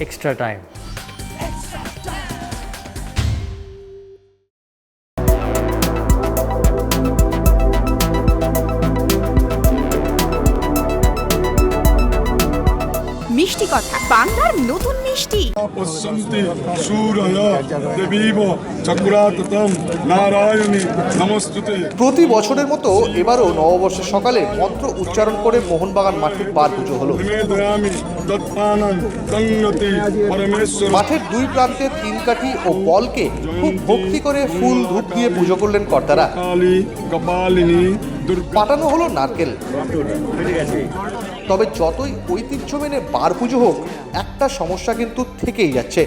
extra time. মিষ্টি কথা বাংলার নতুন মিষ্টি। পশ্যন্তি সূরয় দেবীব চক্রাততম নারায়ণী নমস্তুতে। প্রতি বছরের মতো এবারও নববর্ষের সকালে মন্ত্র উচ্চারণ করে মোহনবাগান মাঠে পার পুজো হলো। মাঠের দুই প্রান্তে তিন কাঠি ও বলকে খুব ভক্তি করে ফুল ধূপ দিয়ে পুজো করলেন কর্তারা। পাঠানো হলো নারকেল। তবে যতই ঐতিহ্য মেনে বার পুজো হোক, একটা সমস্যা কিন্তু থেকেই যাচ্ছে।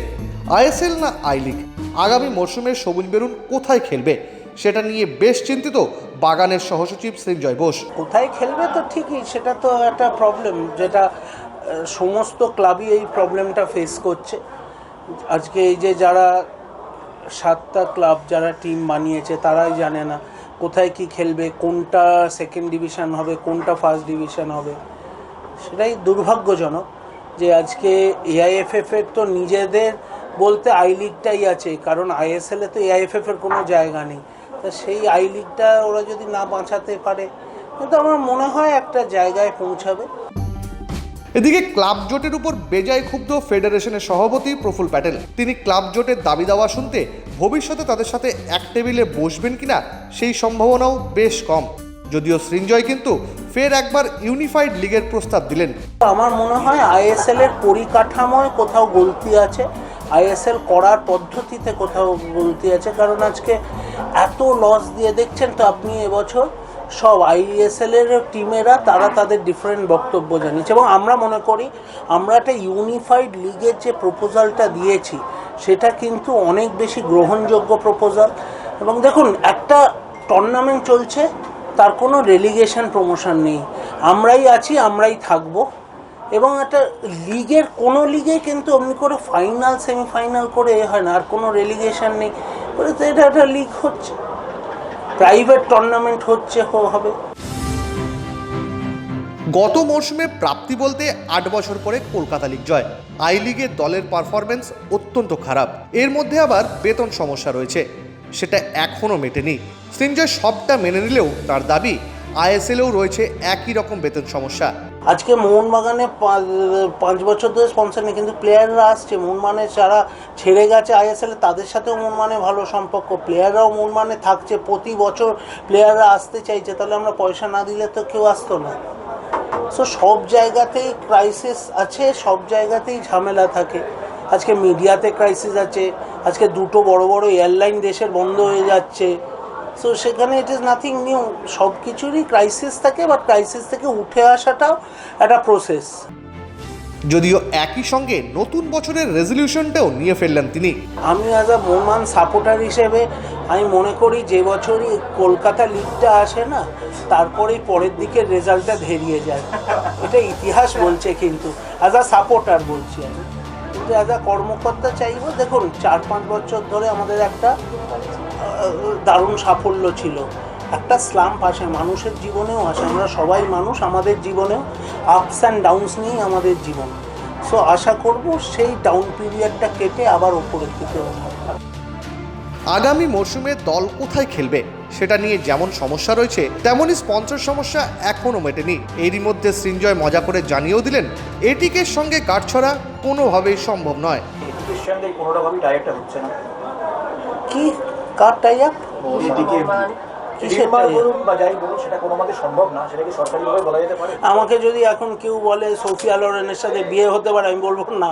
আইএসএল না আই লিগ? আগামী মরশুমের সবুজ বেরুন কোথায় খেলবে? সেটা নিয়ে বেশ চিন্তিত বাগানের সহসচিব সৃঞ্জয় বোস। কোথায় খেলবে তো ঠিকই, সেটা তো একটা প্রবলেম যেটা সমস্ত ক্লাবই এই প্রবলেমটা ফেস করছে। আজকে এই যে যারা সাতটা ক্লাব যারা টিম বানিয়েছে, তারাই জানে না কোথায় কি খেলবে, কোনটা সেকেন্ড ডিভিশন হবে, কোনটা ফার্স্ট ডিভিশন হবে। সেটাই দুর্ভাগ্যজনক যে আজকে এআইএফএফ এর তো নিজেদের বলতে আই লিগটাই আছে, কারণ আইএসএল এ তো এআইএফএফ এর কোনো জায়গা নেই। তা সেই আই লিগটা ওরা যদি না বাঁচাতে পারে, কিন্তু আমার মনে হয় একটা জায়গায় পৌঁছাবে। এদিকে ক্লাব জোটের উপর বেজায় ক্ষুব্ধ ফেডারেশনের সভাপতি প্রফুল প্যাটেল। তিনি ক্লাব জোটের দাবি দাওয়া শুনতে ভবিষ্যতে তাদের সাথে এক টেবিলে বসবেন কিনা সেই সম্ভাবনাও বেশ কম। যদিও সৃঞ্জয় কিন্তু ফের একবার ইউনিফাইড লিগের প্রস্তাব দিলেন। আমার মনে হয় আইএসএল এর পরিকাঠামোয় কোথাও গলতি আছে। আইএসএল করার পদ্ধতিতে কোথাও গলতি আছে। কারণ আজকে এত লস দিয়ে দেখছেন তো আপনি এবছর। সব আইএসএল এর টিমেরা, তারা তাদের ডিফারেন্ট বক্তব্য জানিয়েছে। এবং আমরা মনে করি, আমরা একটা ইউনিফাইড লিগের যে প্রপোজালটা দিয়েছি, সেটা কিন্তু অনেক বেশি গ্রহণযোগ্য প্রপোজাল এবং দেখুন, একটা টুর্নামেন্ট চলছে। তার কোনো রেলিগেশন প্রমোশন নেই। আমরাই আছি, আমরাই থাকব। এবং একটা লিগের কোনো লিগে কিন্তু অমনি করে ফাইনাল সেমিফাইনাল করে এ হয় না, আর কোনো রেলিগেশন নেই। তো এটা একটা লিগ হচ্ছে। প্রাইভেট টুর্নামেন্ট হচ্ছে হবে। গত মরশুমে প্রাপ্তি বলতে আট বছর পরে কলকাতা লিগ জয়। আই লিগে দলের পারফরমেন্স অত্যন্ত খারাপ। এর মধ্যে আবার বেতন সমস্যা রয়েছে। সেটা এখনও মেটেনি। সৃঞ্জয় সবটা মেনে নিলেও তার দাবি, আইএসএলেও রয়েছে একই রকম বেতন সমস্যা। আজকে মোহনবাগানে পাঁচ বছর ধরে স্পন্সর নেই, কিন্তু প্লেয়াররা আসছে। মোহনবাগানে যারা ছেড়ে গেছে আইএসএল, তাদের সাথেও মোহনবাগানে ভালো সম্পর্ক। প্লেয়াররাও মোহনবাগানে থাকছে। প্রতি বছর প্লেয়াররা আসতে চাইছে। তাহলে আমরা পয়সা না দিলে তো কেউ আসতো না। সো সব জায়গাতেই ক্রাইসিস আছে, সব জায়গাতেই ঝামেলা থাকে। আজকে মিডিয়াতে ক্রাইসিস আছে। আজকে দুটো বড় বড় এয়ারলাইন দেশের বন্ধ হয়ে যাচ্ছে। সো সেখানে ইট ইজ নাথিং নিউ সব কিছুরই ক্রাইসিস থাকে বাট ক্রাইসিস থেকে উঠে আসাটাও একটা প্রসেস যদিও একই সঙ্গে নতুন বছরের রেজলিউশনটাও নিয়ে ফেললেন তিনি। আমি অ্যাজ আ মোহমান সাপোর্টার হিসেবে আমি মনে করি যে বছরই কলকাতা লিগটা আসে না তারপরেই পরের দিকের রেজাল্টটা ধেরিয়ে যায়। এটা ইতিহাস বলছে কিন্তু অ্যাজ আ সাপোর্টার বলছি আমি। অ্যাজ আ কর্মকর্তা চাইব, দেখুন, চার পাঁচ বছর ধরে আমাদের একটা দারুণ সাফল্য ছিল। একটা স্লাম্প আসে, মানুষের জীবনেও আসে, আমরা সবাই মানুষ, আমাদের জীবনেও আপস অ্যান্ড ডাউনস নিয়েই আমাদের জীবন। সো আশা করব সেই ডাউন পিরিয়ডটা কেটে আবার ওপরের দিকে আগামী মরশুমে দল কোথায় খেলবে? সেটা নিয়ে যেমন সমস্যা রয়েছে তেমনই স্পন্সর সমস্যা এখনও মেটেনি। এরই মধ্যে সৃঞ্জয় মজা করে জানিয়েও দিলেন এটিকের সঙ্গে কাটছড়া কোনোভাবেই সম্ভব নয়। হচ্ছে না। কি? কার টাই আপ আমাকে যদি এখন কেউ বলে সোফিয়া লরেনের সাথে বিয়ে হতে পারে আমি বলব না।